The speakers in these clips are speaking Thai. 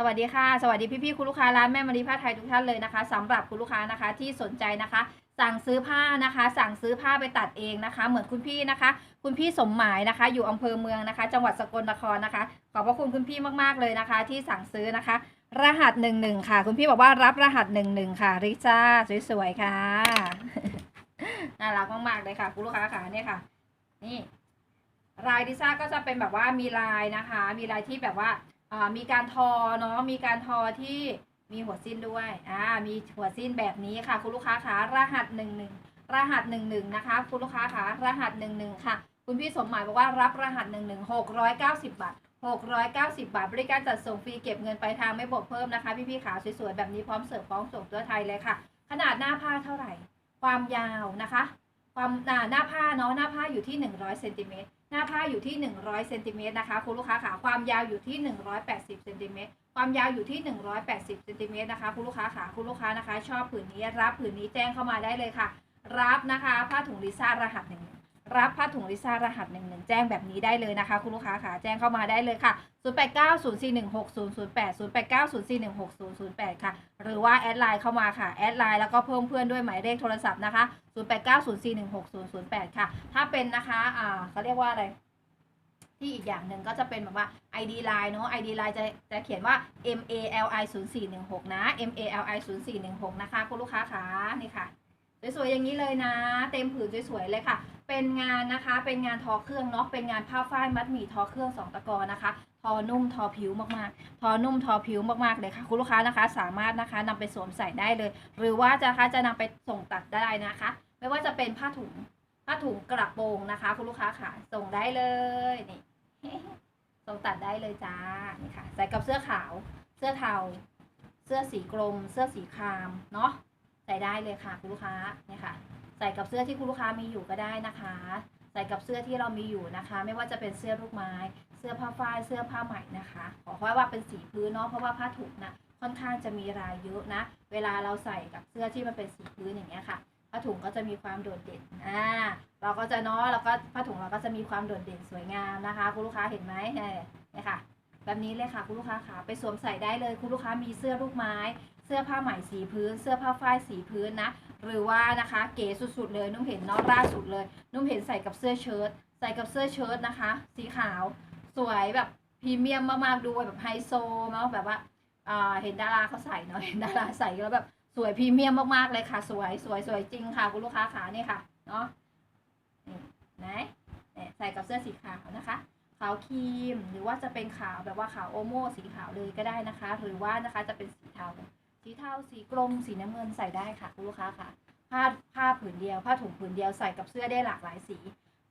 สวัสดีค่ะ สวัสดีพี่ๆคุณลูกค้าร้านแม่มารีผ้าไทยทุกท่านเลยนะคะสำหรับคุณลูกค้านะคะที่สนใจนะคะ สั่งซื้อผ้านะคะ สั่งซื้อผ้าไปตัดเองนะคะ เหมือนคุณพี่นะคะ คุณพี่สมหมายนะคะ อยู่อำเภอเมืองนะคะ จังหวัดสกลนครนะคะ ขอบพระคุณคุณพี่มากๆเลยนะคะ ที่สั่งซื้อนะคะ รหัสหนึ่งหนึ่งค่ะ คุณพี่บอกว่ารับรหัสหนึ่งหนึ่งค่ะริจ้าสวยๆค่ะน่ารักมากๆเลยค่ะ คุณลูกค้าค่ะเนี่ยค่ะ นี่ลายดิซ่าก็จะเป็นแบบว่ามีลายนะคะ มีลายที่แบบว่า มีการทอเนาะมีการทอที่มีหัวสิ้นด้วยอ่ามีหัวสิ้นแบบนี้ค่ะ คุณลูกค้าคะรหัสหนึ่งหนึ่งรหัสหนึ่งหนึ่งนะคะ คุณลูกค้าคะรหัสหนึ่งหนึ่งค่ะ คุณพี่สมหมายบอกว่ารับรหัสหนึ่งหนึ่งหกร้อยเก้าสิบบาทหกร้อยเก้าสิบบาท บริการจัดส่งฟรีเก็บเงินไปลายทางไม่บวกเพิ่มนะคะพี่พี่ๆขาสวยๆแบบนี้พร้อมเสิร์ฟพร้อมส่งตัวไทยเลยค่ะ ขนาดหน้าผ้าเท่าไหร่ ความยาวนะคะ ความหน้าหน้าผ้าเนาะหน้าผ้าอยู่ที่ 100เซนติเมตร หน้าผ้าอยู่ที่ 100เซนติเมตรนะคะคุณลูกค้าขาความยาวอยู่ที่ 180เซนติเมตรความยาวอยู่ที่ 180เซนติเมตรนะคะคุณลูกค้าขาคุณลูกค้านะคะ ชอบผืนนี้รับผืนนี้แจ้งเข้ามาได้เลยค่ะ รับนะคะ ผ้าถุงลิซ่ารหัสหนึ่ง รับผ้าถุงลิซ่ารหัสหนึ่งหนึ่งแจ้งแบบนี้ได้เลยนะคะ คุณลูกค้าขาแจ้งเข้ามาได้เลยค่ะ 0890416008 0890416008 ค่ะ หรือว่าแอดไลน์เข้ามาค่ะแอดไลน์แล้วก็เพิ่มเพื่อนด้วยหมายเลขโทรศัพท์นะคะ 0890416008 ค่ะ ถ้าเป็นนะคะอ่าเขาเรียกว่าอะไรที่อีกอย่างหนึ่งก็จะเป็นแบบว่า ID line เนอะ ID line จะจะเขียนว่า M A L I 0 4 1 6นะ M A L I 0 4 1 6นะคะคุณลูกค้าคะนี่ค่ะ สวยๆอย่างนี้เลยนะ เต็มผืนสวยๆเลยค่ะ เป็นงานนะคะเป็นงานทอเครื่องเนาะเป็นงานผ้าฝ้ายมัดหมี่ทอเครื่องสองตะกอนะคะ ทอนุ่มทอผิวมากๆ ทอนุ่มทอผิวมากๆเลยค่ะ คุณลูกค้านะคะ สามารถนะคะนำไปสวมใส่ได้เลย หรือว่าจะคะจะนำไปส่งตัดได้นะคะ ไม่ว่าจะเป็นผ้าถุงผ้าถุงกระโปรงนะคะ คุณลูกค้าค่ะ ส่งได้เลยนี่ส่งตัดได้เลยจ้านี่ค่ะ ใส่กับเสื้อขาว เสื้อเทาเสื้อสีกรม เสื้อสีครามเนาะ ได้เลยค่ะคุณลูกค้าเนี่ยค่ะ ใส่กับเสื้อที่คุณลูกค้ามีอยู่ก็ได้นะคะ ใส่กับเสื้อที่เรามีอยู่นะคะ ไม่ว่าจะเป็นเสื้อลูกไม้ เสื้อผ้าฝ้ายเสื้อผ้าไหม่นะคะ ขอแค่ว่าเป็นสีพื้นเนาะเพราะว่าผ้าถุงนะค่อนข้างจะมีรายเยอะนะ เวลาเราใส่กับเสื้อที่มันเป็นสีพื้นอย่างเงี้ยค่ะผ้าถุงก็จะมีความโดดเด่น อ่า เราก็จะเนาะแล้วก็ผ้าถุงเราก็จะมีความโดดเด่นสวยงามนะคะ คุณลูกค้าเห็นไหมเออเนี่ยค่ะ แบบนี้เลยค่ะคุณลูกค้าขาไปสวมใส่ได้เลยคุณลูกค้ามีเสื้อลูกไม้ เสื้อผ้าไหม่สีพื้น เสื้อผ้าฝ้ายสีพื้นนะ หรือว่านะคะเก๋สุดๆเลยนุ่มเห็นเนอกล่าสุดเลย นุ่มเห็นใส่กับเสื้อเชิ้ตใส่กับเสื้อเชิ้ตนะคะ สีขาวสวยแบบพรีเมียมมากๆดูแบบไฮโซเนาะแบบว่าอ่าเห็นดาราเขาใส่เนาะเห็นดาราใส่แล้วแบบสวยพรีเมียมมากๆเลยค่ะ สวยสวยสวยจริงค่ะคุณลูกค้าขานี่ค่ะเนาะนี่ไหนเนี่ยใส่กับเสื้อสีขาวนะคะขาวครีมหรือว่าจะเป็นขาวแบบว่าขาวโอโม่สีขาวเลยก็ได้นะคะ หรือว่านะคะจะเป็นสีเทา สีเทาสีกรมสีน้ำเงินใส่ได้ค่ะคุณลูกค้าค่ะ ผ้าผ้าผืนเดียว ผ้าถุงผืนเดียวใส่กับเสื้อได้หลากหลายสี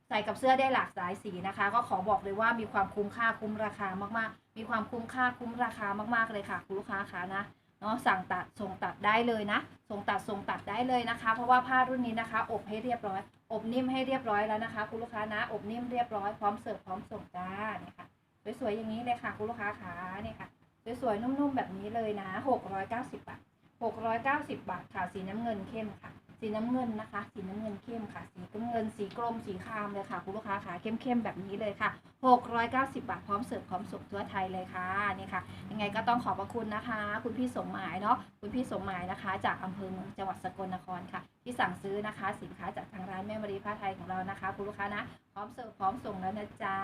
ใส่กับเสื้อได้หลากหลายสีนะคะ ก็ขอบอกเลยว่ามีความคุ้มค่าคุ้มราคามากๆ มีความคุ้มค่าคุ้มราคามากๆเลยค่ะคุณลูกค้าคะนะเนาะสั่งตัดส่งตัดได้เลยนะ ส่งตัดส่งตัดได้เลยนะคะ เพราะว่าผ้ารุ่นนี้นะคะ อบให้เรียบร้อย อบนิ่มให้เรียบร้อยแล้วนะคะ คุณลูกค้านะ อบนิ่มเรียบร้อยพร้อมเสิร์ฟพร้อมส่งจ้าเนี่ยค่ะสวยๆอย่างนี้เลยค่ะคุณลูกค้าคะเนี่ยค่ะ สวยๆนุ่มๆแบบนี้เลยนะ 690 บาท 690 บาทค่ะ สีน้ำเงินเข้มค่ะ สีน้ำเงินนะคะ สีน้ำเงินเข้มค่ะ สีน้ำเงิน สีกรม สีครามเลยค่ะคุณลูกค้าค่ะ เข้มๆแบบนี้เลยค่ะ 690 บาทพร้อมเสิร์ฟพร้อมส่งทั่วไทยเลยค่ะนี่ค่ะ ยังไงก็ต้องขอบพระคุณนะคะ คุณพี่สมหมายเนาะคุณพี่สมหมายนะคะ จากอำเภอเมืองจังหวัดสกลนครค่ะ ที่สั่งซื้อนะคะ สินค้าจากทางร้านแม่มารีผ้าไทยของเรานะคะ คุณลูกค้านะ พร้อมเสิร์ฟพร้อมส่งแล้วนะจ๊ะ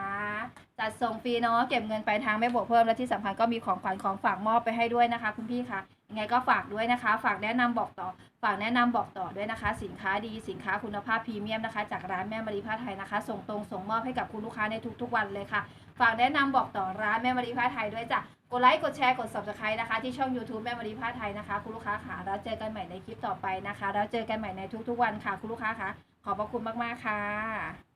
จัดส่งฟรีเนาะเก็บเงินปลายทางไม่บวกเพิ่มและที่สำคัญก็มีของขวัญของฝากมอบไปให้ด้วยนะคะ คุณพี่ค่ะ ไงก็ฝากด้วยนะคะ ฝากแนะนำบอกต่อ ฝากแนะนำบอกต่อด้วยนะคะ สินค้าดีสินค้าคุณภาพพรีเมียมนะคะ จากร้านแม่มารีผ้าไทยนะคะ ส่งตรงส่งมอบให้กับคุณลูกค้าในทุกๆวันเลยค่ะ ฝากแนะนำบอกต่อร้านแม่มารีผ้าไทยด้วยจ้ะกดไลค์กดแชร์กด subscribe นะคะ ที่ช่อง YouTube แม่มารีผ้าไทยนะคะ คุณลูกค้าค่ะแล้วเจอกันใหม่ในคลิปต่อไปนะคะแล้วเจอกันใหม่ในทุกๆวันค่ะ คุณลูกค้าค่ะขอบพระคุณมากๆค่ะ